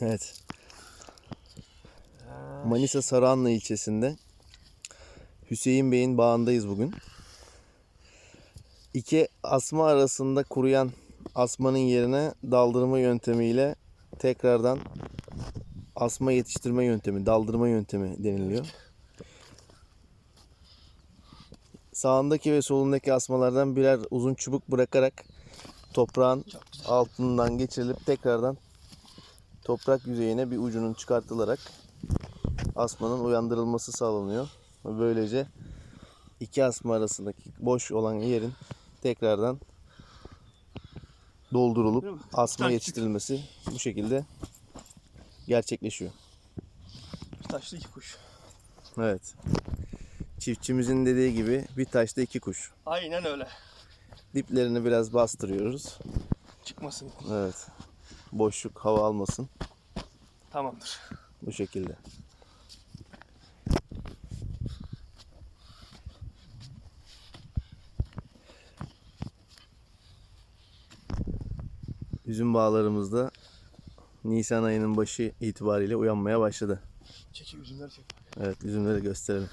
Evet. Manisa Saranlı ilçesinde Hüseyin Bey'in bağındayız bugün. İki asma arasında kuruyan asmanın yerine daldırma yöntemiyle tekrardan asma yetiştirme yöntemi, daldırma yöntemi deniliyor. Sağındaki ve solundaki asmalardan birer uzun çubuk bırakarak toprağın altından geçirilip tekrardan toprak yüzeyine bir ucunun çıkartılarak asmanın uyandırılması sağlanıyor. Böylece iki asma arasındaki boş olan yerin tekrardan doldurulup asma yetiştirilmesi bu şekilde gerçekleşiyor. Bir taşlı iki kuş. Evet. Çiftçimizin dediği gibi bir taşta iki kuş. Aynen öyle. Diplerini biraz bastırıyoruz. Çıkmasın. Evet. Boşluk hava almasın. Tamamdır. Bu şekilde. Üzüm bağlarımızda Nisan ayının başı itibariyle uyanmaya başladı. Çeki üzümleri çek. Evet üzümleri gösterelim.